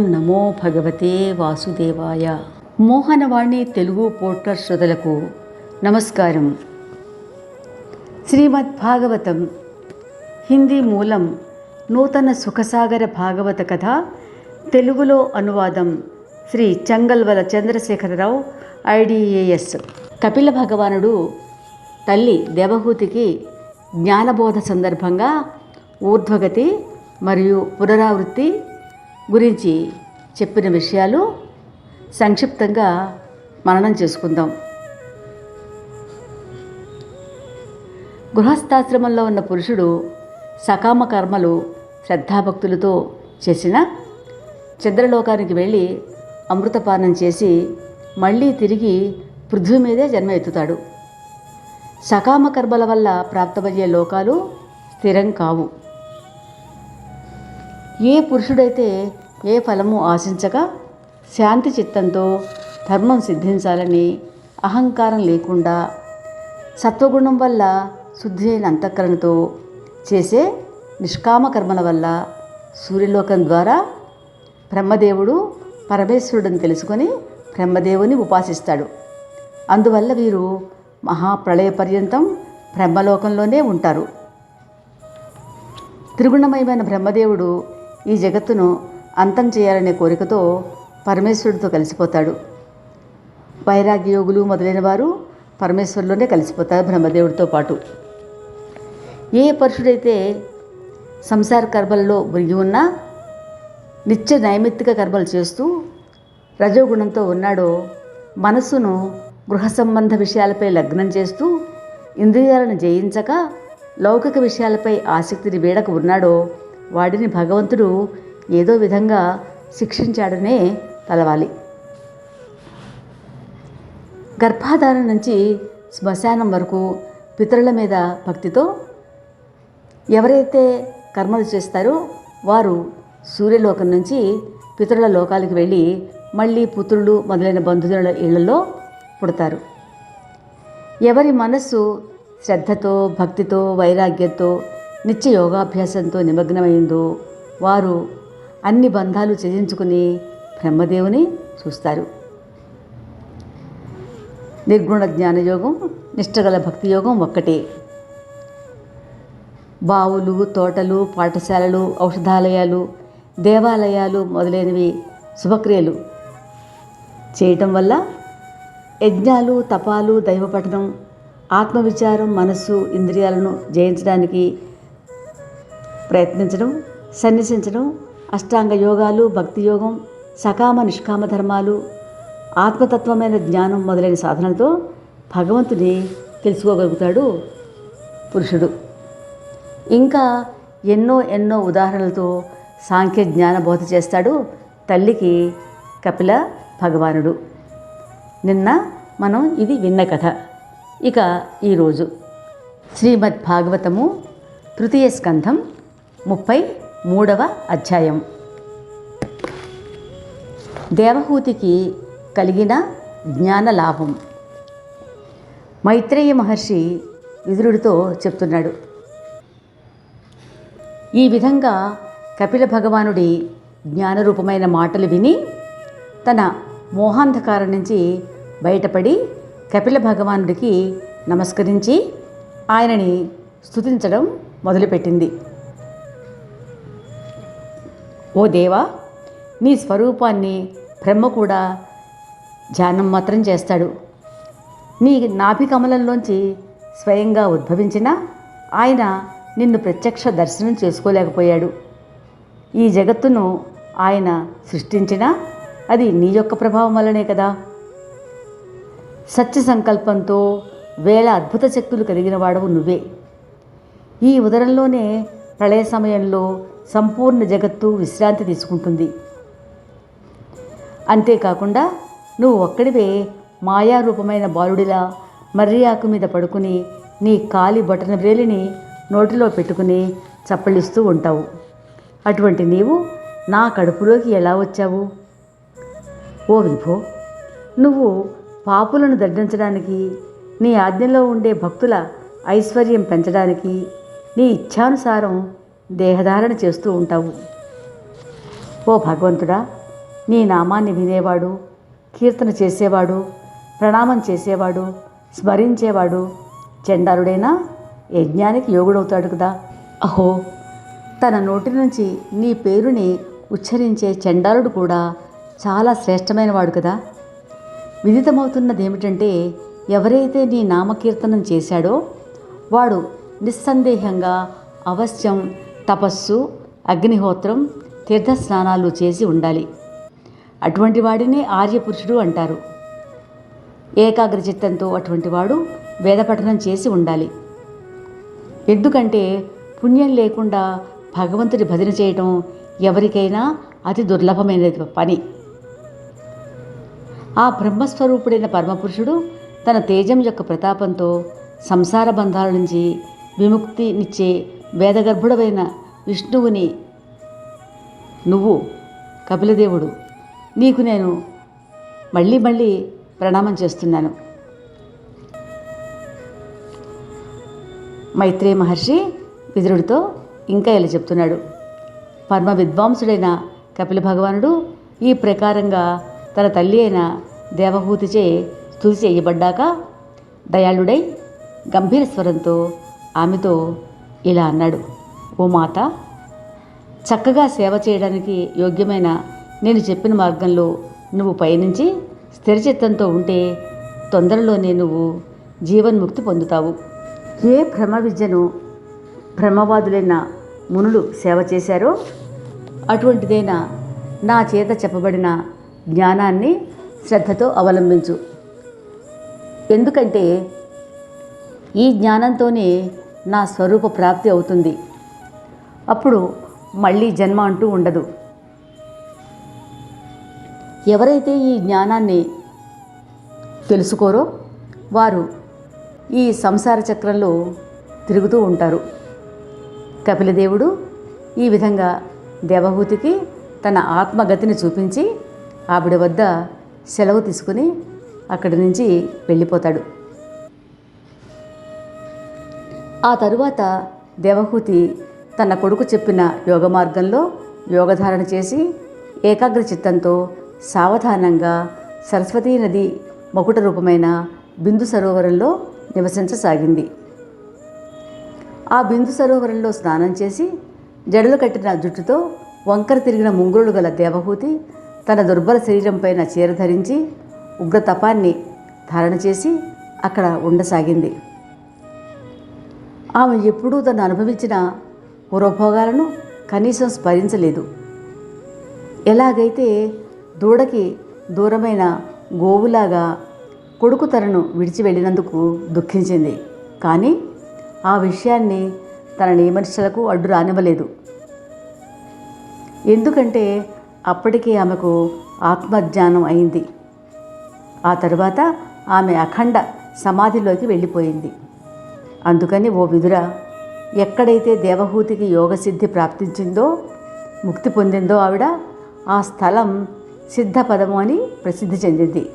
నమో భగవతే వాసుదేవాయ. మోహనవాణి తెలుగు పోర్టర్ శ్రోతలకు నమస్కారం. శ్రీమద్ భాగవతం హిందీ మూలం నూతన సుఖసాగర భాగవత కథ తెలుగులో అనువాదం శ్రీ చంగల్వల చంద్రశేఖరరావు ఐడిఏఎస్ కపిల భగవానుడు తల్లి దేవహూతికి జ్ఞానబోధ సందర్భంగా ఊర్ధ్వగతి మరియు పునరావృత్తి గురించి చెప్పిన విషయాలు సంక్షిప్తంగా మననం చేసుకుందాం. గృహస్థాశ్రమంలో ఉన్న పురుషుడు సకామ కర్మలు శ్రద్ధాభక్తులతో చేసిన చంద్రలోకానికి వెళ్ళి అమృతపానం చేసి మళ్ళీ తిరిగి పృథ్వీ మీదే జన్మ ఎత్తుతాడు సకామ కర్మల వల్ల ప్రాప్తమయ్యే లోకాలు స్థిరం కావు. ఏ పురుషుడైతే ఏ ఫలము ఆశించక శాంతి చిత్తంతో ధర్మం సిద్ధించాలని అహంకారం లేకుండా సత్వగుణం వల్ల శుద్ధి అయిన అంతఃకరణతో చేసే నిష్కామ కర్మల వల్ల సూర్యలోకం ద్వారా బ్రహ్మదేవుడు పరమేశ్వరుడిని తెలుసుకొని బ్రహ్మదేవుని ఉపాసిస్తాడు. అందువల్ల వీరు మహాప్రళయ పర్యంతం బ్రహ్మలోకంలోనే ఉంటారు. త్రిగుణమయమైన బ్రహ్మదేవుడు ఈ జగత్తును అంతం చేయాలనే కోరికతో పరమేశ్వరుడితో కలిసిపోతాడు. వైరాగ్యయోగులు మొదలైన వారు పరమేశ్వరులోనే కలిసిపోతారు బ్రహ్మదేవుడితో పాటు. ఏ పరుషుడైతే సంసార కర్మలలో మునిగి ఉన్నా నిత్య నైమిత్తిక కర్మలు చేస్తూ రజోగుణంతో ఉన్నాడో మనస్సును గృహ సంబంధ విషయాలపై లగ్నం చేస్తూ ఇంద్రియాలను జయించక లౌకిక విషయాలపై ఆసక్తిని వీడక ఉన్నాడో వాడిని భగవంతుడు ఏదో విధంగా శిక్షించాడనే తలవాలి. గర్భాధారం నుంచి శ్మశానం వరకు పితరుల మీద భక్తితో ఎవరైతే కర్మలు చేస్తారో వారు సూర్యలోకం నుంచి పితరుల లోకాలకు వెళ్ళి మళ్ళీ పుత్రులు మొదలైన బంధువుల ఇళ్ళలో పుడతారు. ఎవరి మనస్సు శ్రద్ధతో భక్తితో వైరాగ్యంతో నిత్య యోగాభ్యాసంతో నిమగ్నమైందో వారు అన్ని బంధాలు త్యజించుకుని బ్రహ్మదేవుని చూస్తారు. నిర్గుణ జ్ఞానయోగం నిష్టగల భక్తి యోగం ఒక్కటే. బావులు తోటలు పాఠశాలలు ఔషధాలయాలు దేవాలయాలు మొదలైనవి శుభక్రియలు. చేయటం వల్ల యజ్ఞాలు తపాలు దైవపఠనం ఆత్మవిచారం మనస్సు ఇంద్రియాలను జయించడానికి ప్రయత్నించడం సన్నిసించడం అష్టాంగ యోగాలు భక్తి యోగం సకామ నిష్కామ ధర్మాలు ఆత్మతత్వమైన జ్ఞానం మొదలైన సాధనలతో భగవంతుని తెలుసుకోగలుగుతాడు పురుషుడు. ఇంకా ఎన్నో ఎన్నో ఉదాహరణలతో సాంఖ్య జ్ఞాన బోధ చేస్తాడు తల్లికి కపిల భగవానుడు. నిన్న మనం ఇది విన్న కథ. ఇక ఈరోజు శ్రీమద్ భాగవతము తృతీయ స్కంధం ముప్పై మూడవ అధ్యాయం. దేవహూతికి కలిగిన జ్ఞాన లాభం. మైత్రేయ మహర్షి విదురుడితో చెప్తున్నాడు. ఈ విధంగా కపిల భగవానుడి జ్ఞానరూపమైన మాటలు విని తన మోహాంధకారం నుంచి బయటపడి కపిల భగవానుడికి నమస్కరించి ఆయనని స్తుతించడం మొదలుపెట్టింది. ఓ దేవా నీ స్వరూపాన్ని బ్రహ్మ కూడా ధ్యానం మాత్రం చేస్తాడు. నీ నాభి కమలంలోంచి స్వయంగా ఉద్భవించిన ఆయన నిన్ను ప్రత్యక్ష దర్శనం చేసుకోలేకపోయాడు. ఈ జగత్తును ఆయన సృష్టించినా అది నీ యొక్క ప్రభావం వల్లనే కదా. సత్య సంకల్పంతో వేల అద్భుత శక్తులు కలిగిన వాడవు నువ్వే. ఈ ఉదరంలోనే ప్రళయ సమయంలో సంపూర్ణ జగత్తు విశ్రాంతి తీసుకుంటుంది. అంతేకాకుండా నువ్వు ఒక్కడివే మాయారూపమైన బాలుడిలా మర్రి ఆకు మీద పడుకుని నీ కాలి బటన వేలిని నోటిలో పెట్టుకుని చప్పలిస్తూ ఉంటావు. అటువంటి నీవు నా కడుపులోకి ఎలా వచ్చావు? ఓ విభో నువ్వు పాపులను దండించడానికి నీ ఆజ్ఞలో ఉండే భక్తుల ఐశ్వర్యం పెంచడానికి నీ ఇచ్ఛానుసారం దేహధారణ చేస్తూ ఉంటావు. ఓ భగవంతుడా నీ నామాన్ని వినేవాడు కీర్తన చేసేవాడు ప్రణామం చేసేవాడు స్మరించేవాడు చండాలుడైనా యజ్ఞానికి యోగుడవుతాడు కదా? అహో తన నోటి నుంచి నీ పేరుని ఉచ్చరించే చండాలుడు కూడా చాలా శ్రేష్టమైన వాడు కదా? విదితమవుతున్నది ఏమిటంటే ఎవరైతే నీ నామకీర్తనం చేశాడో వాడు నిస్సందేహంగా అవశ్యం తపస్సు అగ్నిహోత్రం తీర్థస్నానాలు చేసి ఉండాలి. అటువంటి వాడినే ఆర్యపురుషుడు అంటారు. ఏకాగ్రచిత్తంతో అటువంటి వాడు వేదపఠనం చేసి ఉండాలి. ఎందుకంటే పుణ్యం లేకుండా భగవంతుడి భజన చేయటం ఎవరికైనా అతి దుర్లభమైన పని. ఆ బ్రహ్మస్వరూపుడైన పరమపురుషుడు తన తేజం యొక్క ప్రతాపంతో సంసార బంధాల నుంచి విముక్తినిచ్చే వేదగర్భుడమైన విష్ణువుని నువ్వు కపిలదేవుడు. నీకు నేను మళ్ళీ మళ్ళీ ప్రణామం చేస్తున్నాను. మైత్రేయ మహర్షి విదురుడితో ఇంకా ఇలా చెప్తున్నాడు. పరమ విద్వాంసుడైన కపిల భగవానుడు ఈ ప్రకారంగా తన తల్లి అయిన దేవహూతిచే స్తుతి చేయబడ్డాక దయాళుడై గంభీర స్వరంతో ఆమెతో ఇలా అన్నాడు ఓ మాత చక్కగా సేవ చేయడానికి యోగ్యమైన నేను చెప్పిన మార్గంలో నువ్వు పయనించి స్థిరచిత్తంతో ఉంటే తొందరలోనే నువ్వు జీవన్ముక్తి పొందుతావు. ఏ భ్రమ విద్యను భ్రమవాదులైన మునులు సేవ చేశారో అటువంటిదైన నా చేత చెప్పబడిన జ్ఞానాన్ని శ్రద్ధతో అవలంబించు. ఎందుకంటే ఈ జ్ఞానంతోనే నా స్వరూప ప్రాప్తి అవుతుంది. అప్పుడు మళ్ళీ జన్మ అంటూ ఉండదు. ఎవరైతే ఈ జ్ఞానాన్ని తెలుసుకోరో వారు ఈ సంసార చక్రంలో తిరుగుతూ ఉంటారు. కపిలదేవుడు ఈ విధంగా దేవహూతికి తన ఆత్మగతిని చూపించి ఆవిడ వద్ద సెలవు తీసుకుని అక్కడి నుంచి వెళ్ళిపోతాడు. ఆ తరువాత దేవహూతి తన కొడుకు చెప్పిన యోగ మార్గంలో యోగధారణ చేసి ఏకాగ్ర చిత్తంతో సావధానంగా సరస్వతీ నది మకుట రూపమైన బిందు సరోవరంలో నివసించసాగింది. ఆ బిందు సరోవరంలో స్నానం చేసి జడలు కట్టిన జుట్టుతో వంకర తిరిగిన ముంగురులు గల దేవహూతి తన దుర్బల శరీరంపైన చీర ధరించి ఉగ్రతపాన్ని ధారణ చేసి అక్కడ ఉండసాగింది. ఆమె ఎప్పుడూ తను అనుభవించిన పూర్వభోగాలను కనీసం స్మరించలేదు. ఎలాగైతే దూడకి దూరమైన గోవులాగా కొడుకు తనను విడిచి వెళ్ళినందుకు దుఃఖించింది. కానీ ఆ విషయాన్ని తన నియమనిష్టలకు అడ్డు రానివ్వలేదు. ఎందుకంటే అప్పటికే ఆమెకు ఆత్మజ్ఞానం అయింది. ఆ తరువాత ఆమె అఖండ సమాధిలోకి వెళ్ళిపోయింది. అందుకని ఓ విదుర ఎక్కడైతే దేవహూతికి యోగసిద్ధి ప్రాప్తించిందో ముక్తి పొందిందో ఆవిడ ఆ స్థలం సిద్ధపదము అని ప్రసిద్ధి చెందింది.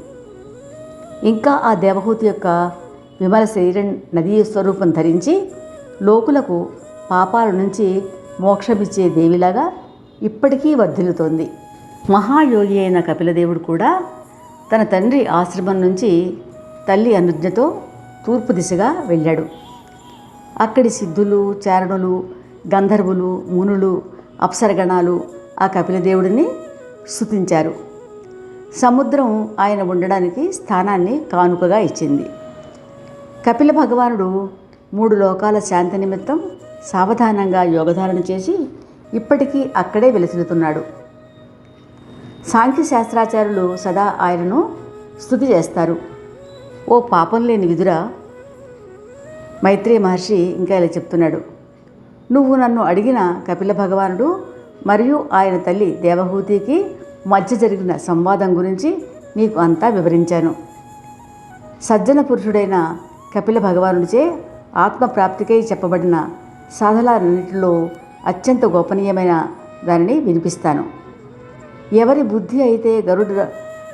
ఇంకా ఆ దేవహూతి యొక్క విమల శరీరం నదీ స్వరూపం ధరించి లోకులకు పాపాల నుంచి మోక్షమిచ్చే దేవిలాగా ఇప్పటికీ వర్ధిల్లుతోంది. మహాయోగి అయిన కపిలదేవుడు కూడా తన తండ్రి ఆశ్రమం నుంచి తల్లి అనుజ్ఞతో తూర్పు దిశగా వెళ్ళాడు. అక్కడి సిద్ధులు చారణులు గంధర్వులు మునులు అప్సరగణాలు ఆ కపిలదేవుడిని స్థుతించారు సముద్రం ఆయన ఉండడానికి స్థానాన్ని కానుకగా ఇచ్చింది. కపిల భగవానుడు మూడు లోకాల శాంతి నిమిత్తం సావధానంగా యోగధారణ చేసి ఇప్పటికీ అక్కడే వెలుసులుతున్నాడు సాంఖ్య శాస్త్రాచార్యులు సదా ఆయనను స్థుతి చేస్తారు. ఓ పాపం లేని విధురా మైత్రీ మహర్షి ఇంకా ఇలా చెప్తున్నాడు. నువ్వు నన్ను అడిగిన కపిల భగవానుడు మరియు ఆయన తల్లి దేవహూతికి మధ్య జరిగిన సంవాదం గురించి నీకు అంతా వివరించాను. సజ్జన పురుషుడైన కపిల భగవానుడిచే ఆత్మప్రాప్తికై చెప్పబడిన సాధనలన్నింటిలో అత్యంత గోపనీయమైన దానిని వినిపిస్తాను. ఎవరి బుద్ధి అయితే గరుడ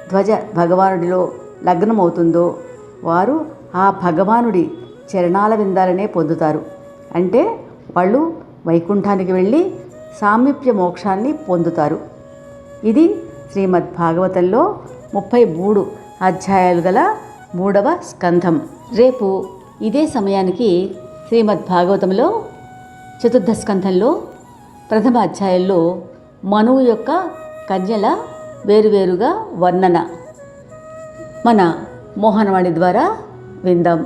ధ్వజ భగవానుడిలో లగ్నమవుతుందో వారు ఆ భగవానుడి చరణాల విందాలనే పొందుతారు. అంటే వాళ్ళు వైకుంఠానికి వెళ్ళి సామీప్య మోక్షాన్ని పొందుతారు. ఇది శ్రీమద్ భాగవతంలో ముప్పై మూడు అధ్యాయాలు గల మూడవ స్కంధం. రేపు ఇదే సమయానికి శ్రీమద్ భాగవతంలో చతుర్థ స్కంధంలో ప్రథమ అధ్యాయంలో మనువు యొక్క కన్యల వేరువేరుగా వర్ణన. మన మోహనవాణి ద్వారా విందాం.